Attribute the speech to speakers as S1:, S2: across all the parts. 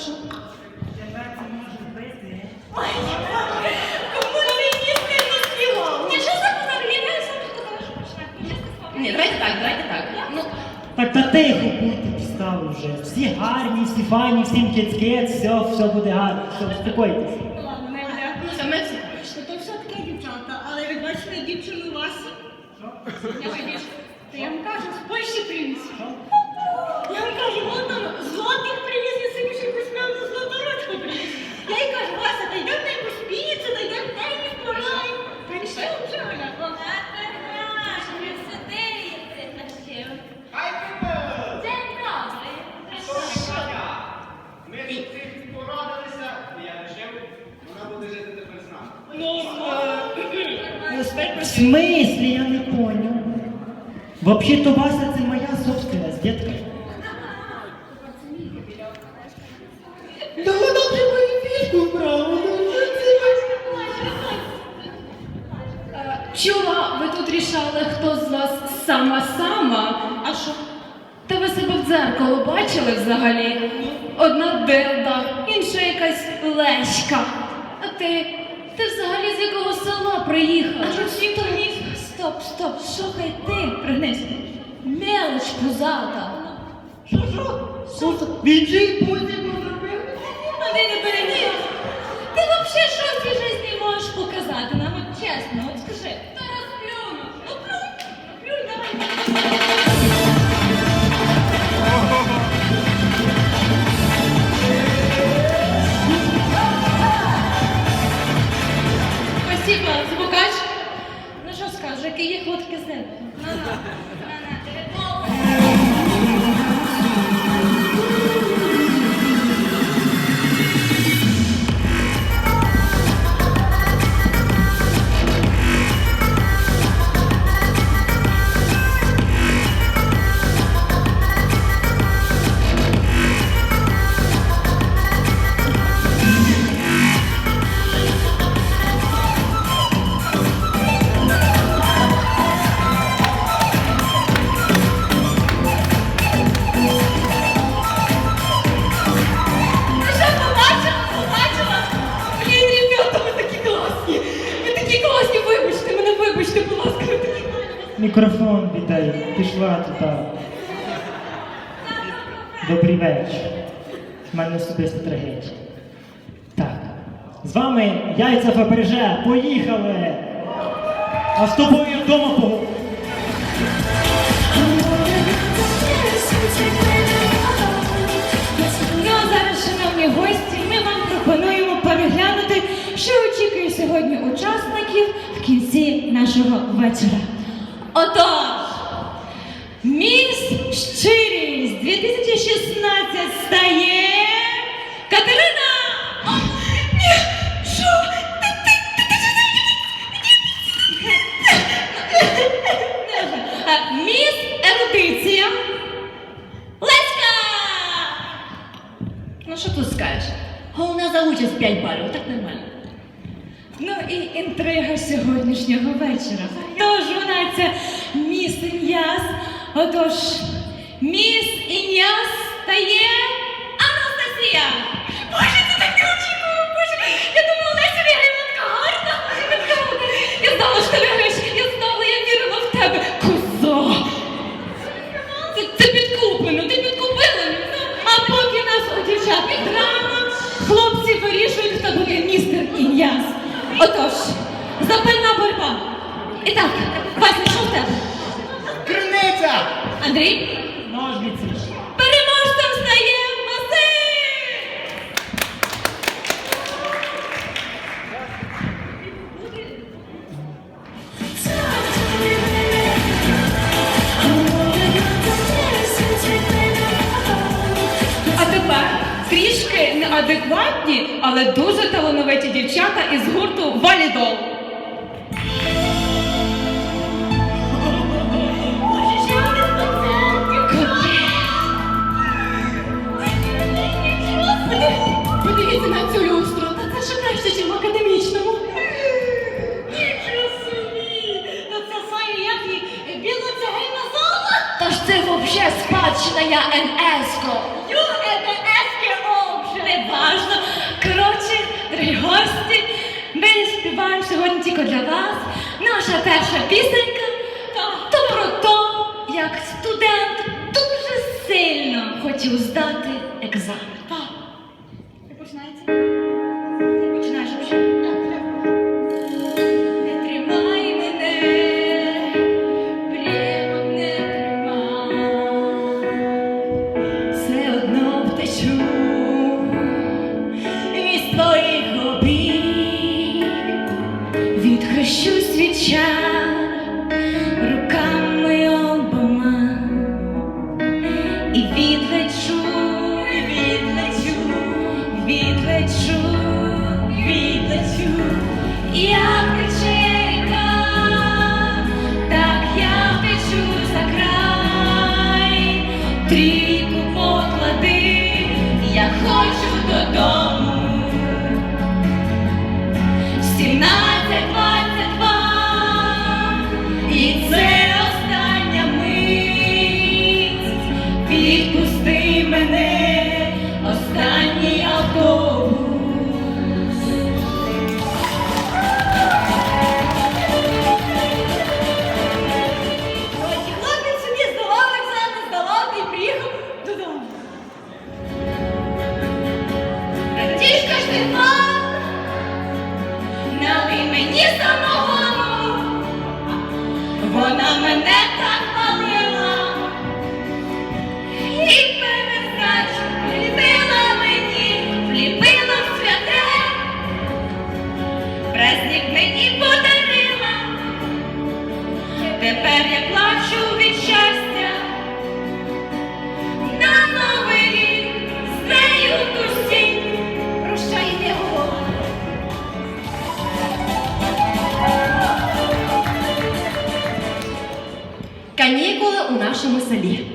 S1: Що? Ні, що це взагалі? Я сам що пішла. Ні, давайте так, давайте так. Ну,
S2: так та тихо будьте встали уже. Всі гарні, всі файні, всім кець-кець, все, все буде гарно. Все, успокойтесь. смысле я не понял? Вообще-то
S1: вас Що
S2: це? Віджіть пультику зробили?
S1: Вони ну, не перейди. Ти взагалі що в цій житті можеш показати нам? От чесно, от скажи. Ну, Спасибо, звукач. Ну що скажеш, який є хлопки з ним? На-на.
S2: Яйця ФБРЖ, поїхали! А з тобою вдома.
S1: Ну а зараз, шановні гості, ми вам пропонуємо переглянути, що очікує сьогодні учасників в кінці нашого вечора. Отож, міс щирість 2016 стає. Що тут скажеш? Головна за участь 5 балів, так нормально. Ну і інтрига сьогоднішнього вечора. Тож вона це міс Ін'яс. Отож, міс Ін'яс стає. Отож, запальна боротьба. І так, Вася, що в тебе?
S3: Криниця!
S1: Андрій?
S4: але дуже талановиті дівчата із гурту Валідол.
S1: Подивіться на цю люстру, та це ще краще, ніж в академічному.
S5: Та
S1: ж це взагалі спадщина я НС-ко. тільки для вас наша перша пісенька то про то, як студент дуже сильно хотів здати екзамен. Goodbye. у нашому селі.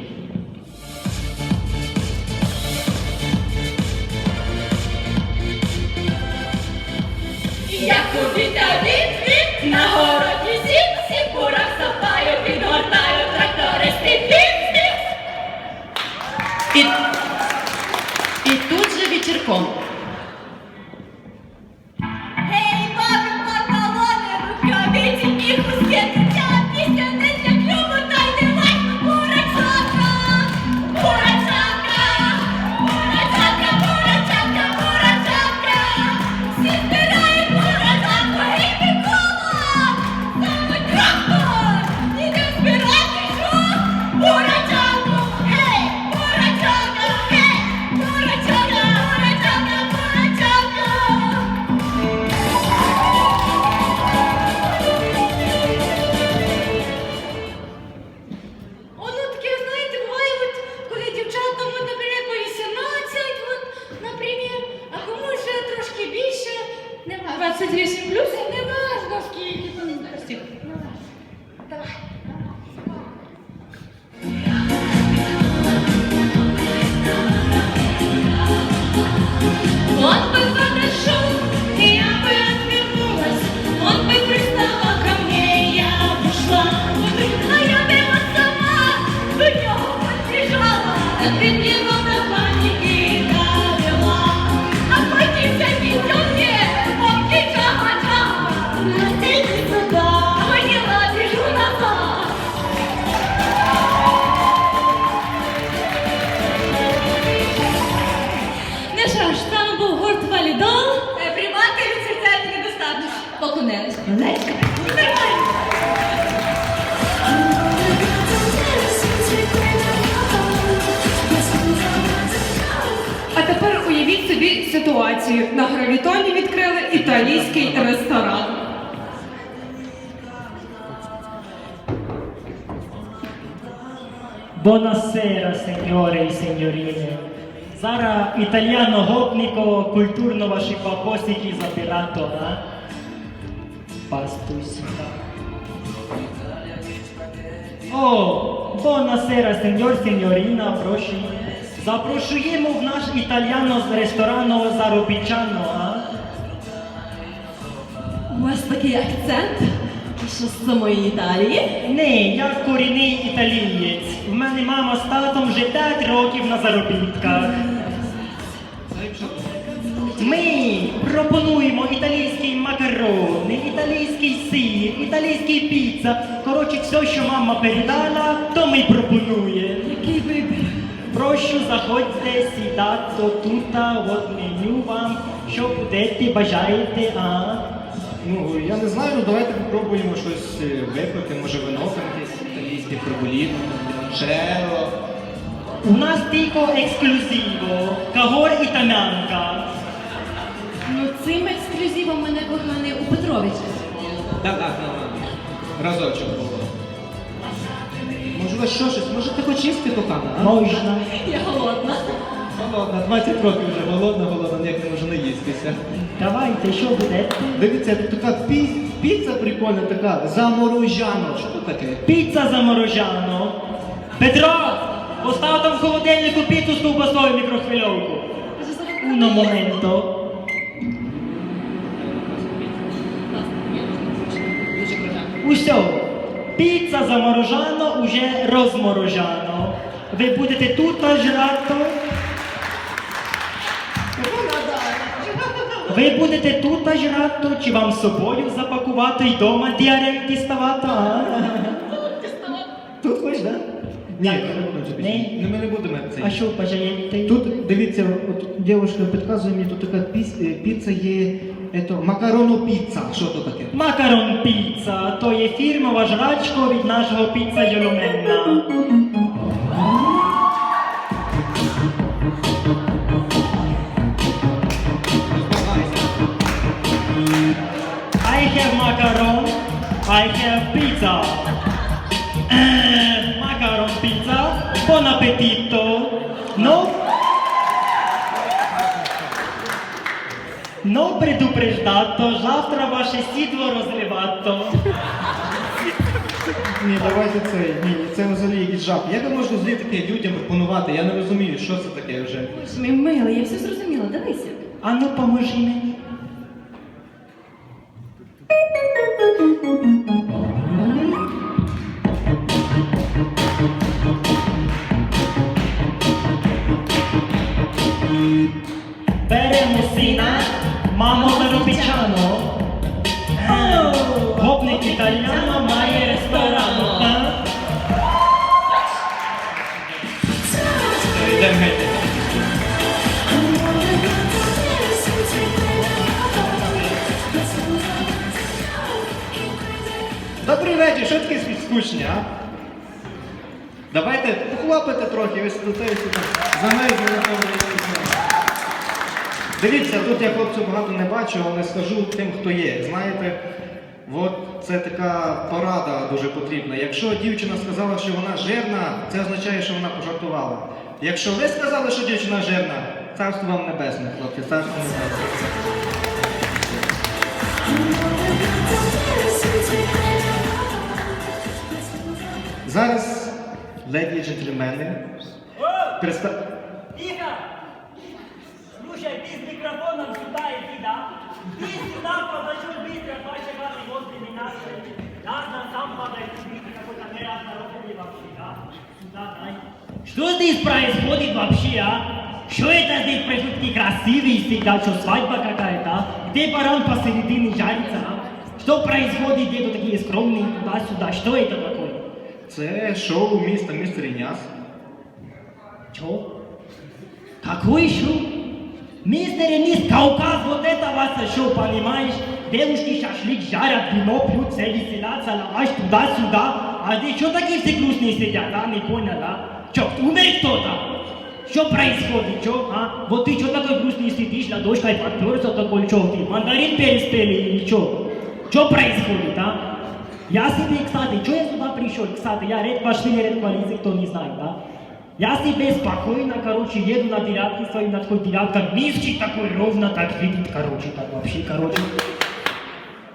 S5: Донецька. А тепер уявіть собі
S4: ситуацію. На гравітоні відкрили італійський ресторан.
S2: Buonasera, signore і signorine. Zara italiano hopnico culturno vaši paposiki zabirato, a? Пастусіка. О, buonasera, signor, signorina, прошу. Запрошуємо в наш італіано з ресторану заробітчано, а?
S1: У вас такий акцент? Ви Що з самої Італії?
S2: Ні, я корінний італієць. В мене мама з татом вже 5 років на заробітках. Ми пропонуємо італійський макарони, італійський сир, італійський піца. Коротше, все, що мама передала, то ми пропонуємо.
S1: Який вибір?
S2: Прошу, заходьте, сідати тут, от меню вам, що будете, бажаєте, а?
S3: Ну, я не знаю, ну давайте попробуємо щось е, випити, може вино там якесь італійське фриболіт, черо.
S2: У нас тільки ексклюзиво, кагор і тамянка.
S1: Ну цим ексклюзивом мене коханий у Петровича.
S3: Так, так, разочок було. Може, вас що щось? Може ти хоч їсти кохана? а?
S2: Можна.
S1: Я голодна.
S3: Голодна, 20 років вже голодна, голодна, ніяк не може наїстися.
S2: Давайте, що будете?
S3: Дивіться, тут така пі... піца прикольна, така заморожана. Що тут таке?
S2: Піца заморожано. Петро, постав там в холодильнику піцу з ковбасою в мікрохвильовку. Уно моменто. Усьо. Піца заморожано, уже розморожано. Ви будете тут жрато. Ви будете тут жрато, чи вам з собою запакувати і дома діарей діставати?
S3: Тут хоч, да? Ні,
S2: Ні?
S3: Ну, ми не будемо це.
S2: А що бажаєте?
S3: Тут, дивіться, от дівчинка підказує мені, тут така піс, е, піца є, ето, макароно піца. Що то таке?
S2: Макарон піца, то є фірмова жрачка від нашого піца Йоломенна. I have macaron, I have pizza. Предупреждато, завтра ваше сідло розливато.
S3: Ні, давайте це, ні, ні, це взагалі якийсь жах. Як ви можете взагалі таке людям пропонувати? Я не розумію, що це таке вже.
S1: Боже мій милий, я все зрозуміла, дивися.
S2: А ну поможи мені. Беремо сина, мамо заробітчано. Гопник італіано має ресторан. а?
S3: Йдемо геть. Добрий вечір, що таке скучні, а? Давайте похлопайте трохи, і сюди. Замерзли на тому. Дивіться, тут я хлопців багато не бачу, але скажу тим, хто є. Знаєте, от це така порада дуже потрібна. Якщо дівчина сказала, що вона жирна, це означає, що вона пожартувала. Якщо ви сказали, що дівчина жирна, царство вам небесне, хлопці, царство небесне. Зараз, леді і джентльмени, приста...
S2: Што зашто биде ваше гадни возбени да не јазна родени. Да? Што е да испраисходи вапшија? Што е тази красиви и сега, што свадьба кака е да? та? Где баран па середини жарица? Што происходи дето такие скромни туда-сюда? Што е тоа такое?
S3: Це шоу мистер мистер Іняс.
S2: Чо? Какое шоу? Мистер и мисс Кавказ, вот это ваше шоу, понимаешь? Девушки шашлык жарят, вино пьют, все веселятся, лаваш туда-сюда. А здесь что такие все грустные сидят, а? Не понял, а? Чё, умер кто-то? Что происходит, что, а? Вот ты что такой грустный сидишь, ладошкой подперся такой, что ты, мандарин переспели или что? Что происходит, а? Я себе, кстати, что я сюда пришел? Кстати, я ред пошли, ред коалиции, кто не знает, да? Я себе спокойно, короче, еду на девятке своим, на такой девятка, мишки такой ровно так видит, короче, так вообще, короче.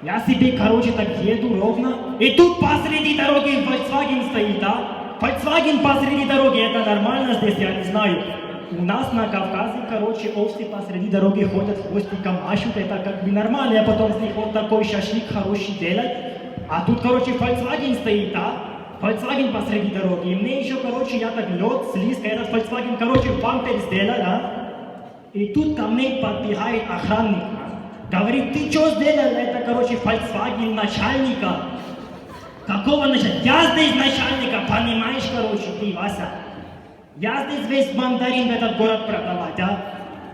S2: Я себе, короче, так еду ровно, и тут посреди дороги Volkswagen стоит, а? Volkswagen посреди дороги, это нормально здесь, я не знаю. У нас на Кавказе, короче, овцы посреди дороги ходят хвостиком, машут, это как бы нормально, я потом с них вот такой шашлык хороший делать. А тут, короче, Volkswagen стоит, а? Volkswagen посреди дороги. И мне еще, короче, я так лед, слизко, этот Volkswagen, короче, бампер сделал, а? И тут ко мне подбегает охранник. Говорит, ты что сделал? Это, короче, Volkswagen начальника. Какого начальника? Я здесь начальника, понимаешь, короче, ты, Вася. Я здесь весь мандарин в этот город продавать, а?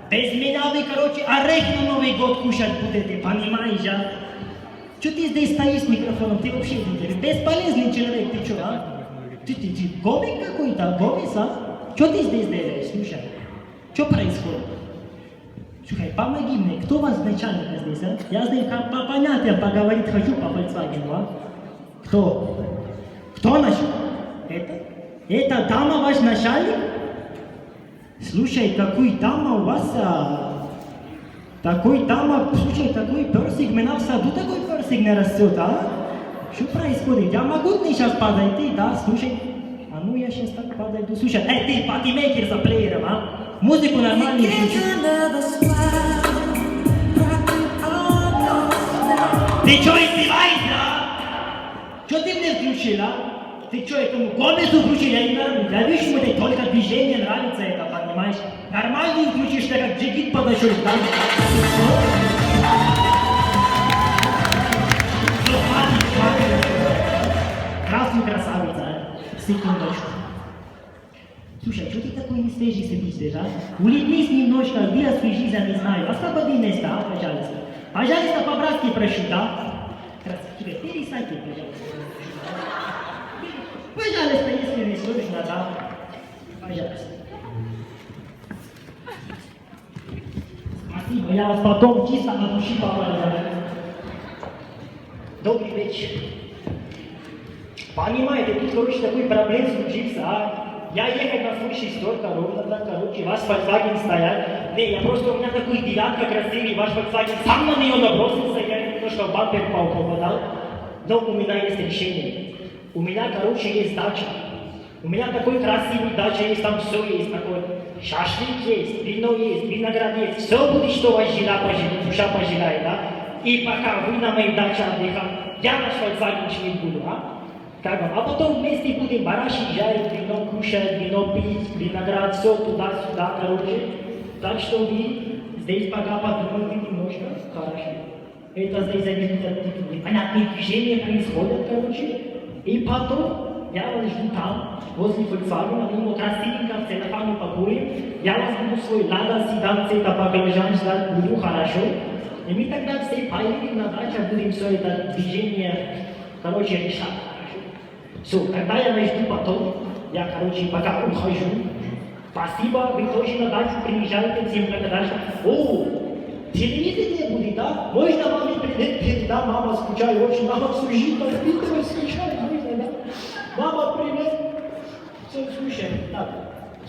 S2: Без меня вы, короче, орехи на Новый год кушать будете, понимаешь, а? Что ты здесь стоишь с микрофоном? Ты вообще бесполезный человек, ты что, а? Ты, ты, ты гомик какой-то, гомис, а? Что ты здесь делаешь, слушай? Что происходит? Слушай, помоги мне, кто у вас начальник здесь, а? Я с ним по понятиям поговорить хочу по Volkswagen, а? Кто? Кто начальник? Это? Это дама ваш начальник? Слушай, какой дама у вас, а? Такой дама, слушай, такой персик, меня в саду такой персик не растет, а? Что происходит? Я могу мне сейчас подойти, да? Слушай, а ну я сейчас так подойду. Слушай, эй, ты патимейкер за плеером, а? Музыку нормальную включи. Ты что, издеваешься? Что ты мне включил, а? Ты что, этому Гомесу включил? Я не нравлюсь. Я вижу, ему это только движение нравится это, понимаешь? Нормальный включишь, ты как джигит подошел, да? Всё, хватит, хватит. Здравствуй, красавица. а. Секундочку. Слушай, что ты такой не свежий сидишь здесь, а? Улыбнись немножко, выосвежись, я не знаю. Освободи место, а, пожалуйста. Пожалуйста, по-братски прошу, да? Красиво. Пересадьте, пожалуйста. Пожалуйста, если не срочно, да? Пожалуйста. Спасибо, я вас потом чисто от души поблагодарю. Добрый вечер. Понимаете, тут, короче, такой проблем случился, а? Я ехал на свой шестерка, ровно так, короче, ваш Volkswagen стоял. Не, я просто, у меня такой девятка красивый, ваш Volkswagen сам на нее набросился, я немножко в бампер пау попадал. Но у меня есть решение. У меня, короче, есть дача. У меня такой красивый дача есть, там все есть такое. Шашлик есть, вино есть, виноград есть. Все будет, что вас жена пожелает, душа пожелает, да? И пока вы на моей даче отдыхаете, я ваш Volkswagen чинить буду, а? Как вам? А потом вместе будем бараши жарить, вино кушать, вино пить, виноград, все туда-сюда, короче. Так что вы здесь пока подумайте немножко, да хорошо. Это здесь какие-то непонятные движения происходят, короче. И потом я вас жду там, возле Volkswagen, мы его красивенько в целлофане пакуем. Я вас буду свой лада, седан, цвета баклажан ждать буду хорошо. И мы тогда все поедем на дачу, будем все это движение, короче, решать. Все, когда я начну потом, я, короче, пока ухожу. Спасибо, вы тоже на дачу приезжаете, всем благодарен. О, телевидение будет, да? Можно маме привет передам, мама скучаю очень, мама всю жизнь по Питеру скучает, можно, да? Мама, привет. Все, слушай, так.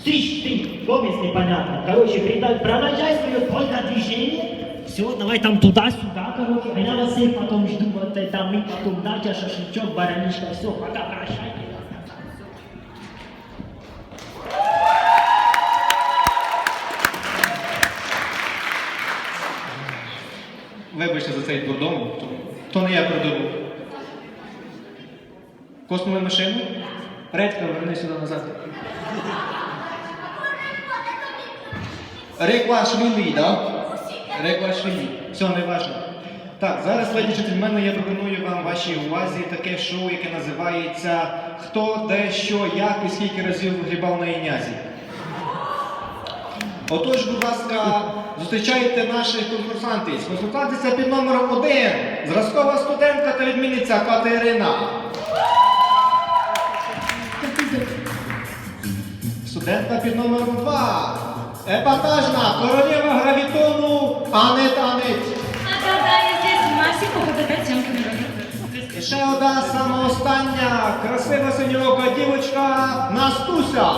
S2: Слышь, ты, Гомес непонятно. Короче, передай, продолжай свое только движение. Все, давай там туда-сюда, короче. А я вас всех потом жду, вот это мы потом дача, шашлычок, баранишка, все, пока, прощайте.
S3: Вибачте за цей дурдом, то, то не я придумав. Космову машину? Редька, верни сюди назад. Реквашвілі, да? Реквашвілі. Все, не важно. Так, зараз, леді джентльмени, я пропоную вам вашій увазі таке шоу, яке називається Хто, де, що, як і скільки разів вигрібав на інязі. Отож, будь ласка, зустрічайте наших конкурсантів. Конкурсантиця під номером один. Зразкова студентка та відмінниця Катерина. Студентка під номером 2. Епатажна королева гравітону Анет Анет.
S1: Здесь
S3: І ще одна сама остання красива синьоока дівочка Настуся.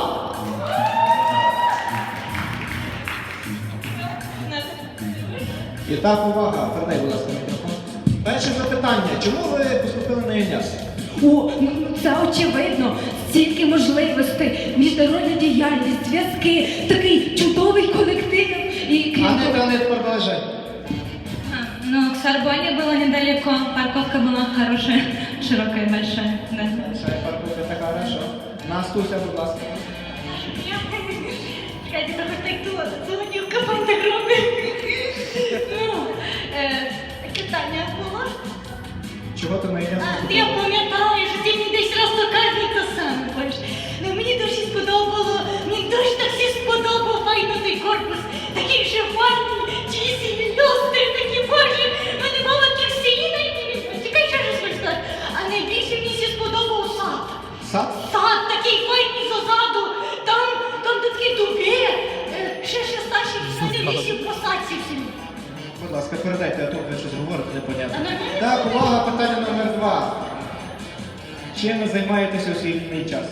S3: І так, увага, передай, будь ласка, мікрофон. Перше запитання. Чому ви поступили на ЮНЕС?
S4: О, ну це очевидно. Стільки можливостей, міжнародна діяльність, зв'язки, такий чудовий колектив. І крім
S3: Анет,
S4: того,
S3: Анет, продовжуй.
S1: Ну, к Сорбоне было недалеко, парковка была хорошая, широкая, большая, да.
S3: Ще паркуйте, хорошо. Настуся, будь ласка.
S5: Чекайте, так. Ну, е, питання було?
S3: Чого ти ЮНЕС
S5: А, я пам'ятаю, корпус. Такий же файний, чисті, люстри такі. Мене мама таких сині навіть не візьме. Чекай, що ж сказати. А найбільше мені ще сподобав сад.
S3: Сад?
S5: Сад такий файний зазаду. Там, там такі дуби. Е, Ще ще старші садовіші посадці всі.
S3: Будь ласка, передайте, а то ви щось говорите непонятно. Так, увага, питання номер два. Чим ви займаєтеся у свій вільний час?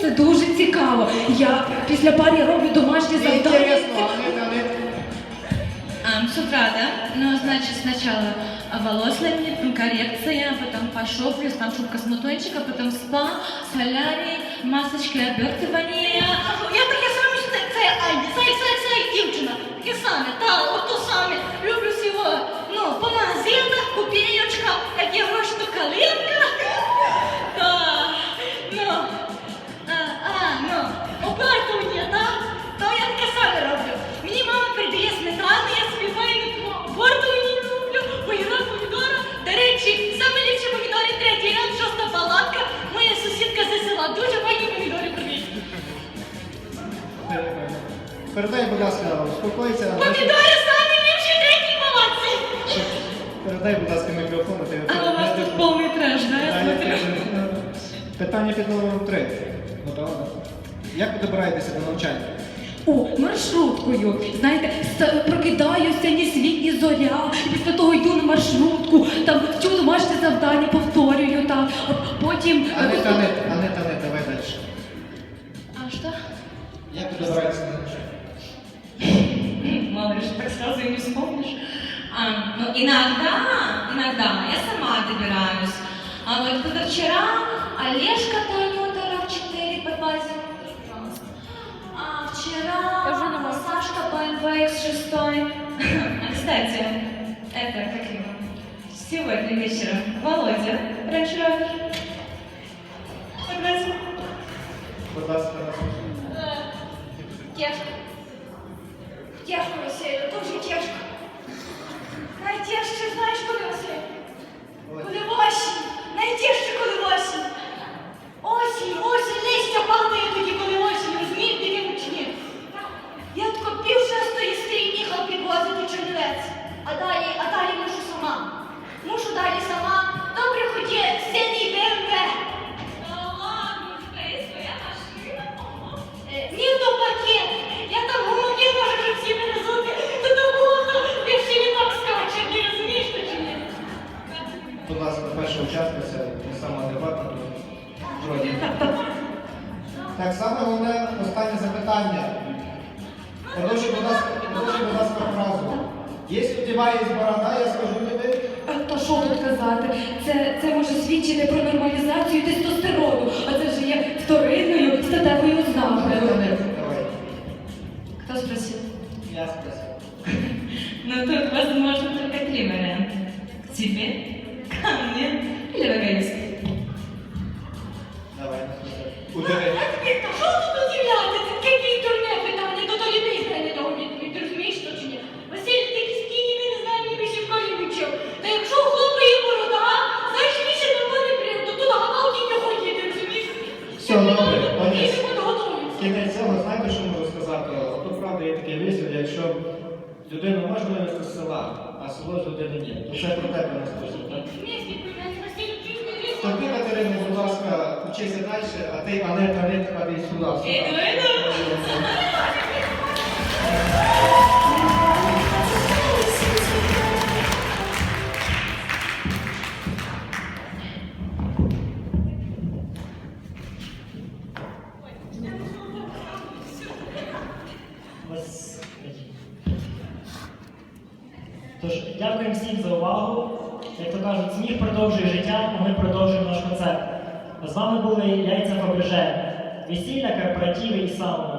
S4: Це дуже цікаво. Я після пари роблю домашні завдання.
S3: Анет.
S1: С утра, да? Ну, значит, сначала волос лепит, коррекция, потом по шоу, плюс там шубка с мутончика, потом спа, солярий, масочки, обертывание.
S5: Я таке саме, що це, це Альбі, це, це, це дівчина. Таке саме, та, ото саме. Люблю всього, ну, по магазинах, копійочка, як є гроші, то калинка.
S3: Передай, будь ласка, успокойся.
S5: Помідори самі ліпші третій палатці.
S3: Передай, будь ласка, мікрофон, а ти
S1: А у вас тут полный трэш, да? Я
S3: Питання
S1: смотрю.
S3: під- Питання під номером три. Готова? да? Як ви добираєтеся до навчання?
S4: О, маршруткою. Знаєте, ста- прокидаюся ні світ, ні зоря. І після того йду на маршрутку, там вчу домашнє завдання, повторюю так. Потім. е,
S3: Анет, Анет, давай
S1: не вспомнишь. А, ну, иногда, иногда я сама добираюсь. А вот позавчера Олежка Тойота RAV4 подвозил. А вчера Сашка BMW X6. А, кстати, это как его? Сегодня вечером Володя Range Rover. Подвозил.
S3: Будь ласка, У тебе борода, я скажу тобі.
S4: А то що тут казати? Це, це може свідчити про нормалізацію тестостерону, а це вже є вторинною статевою ознакою.
S3: Давай.
S1: Кто спросил?
S3: Я спросив.
S1: Ну, тут возможно только три варианта. К тебе, ко мне
S3: ласка, вчися далі, а ти, Анета, Анетка, йди сюди.
S2: Були Яйця Фаберже, весілля, корпоративи і сауна.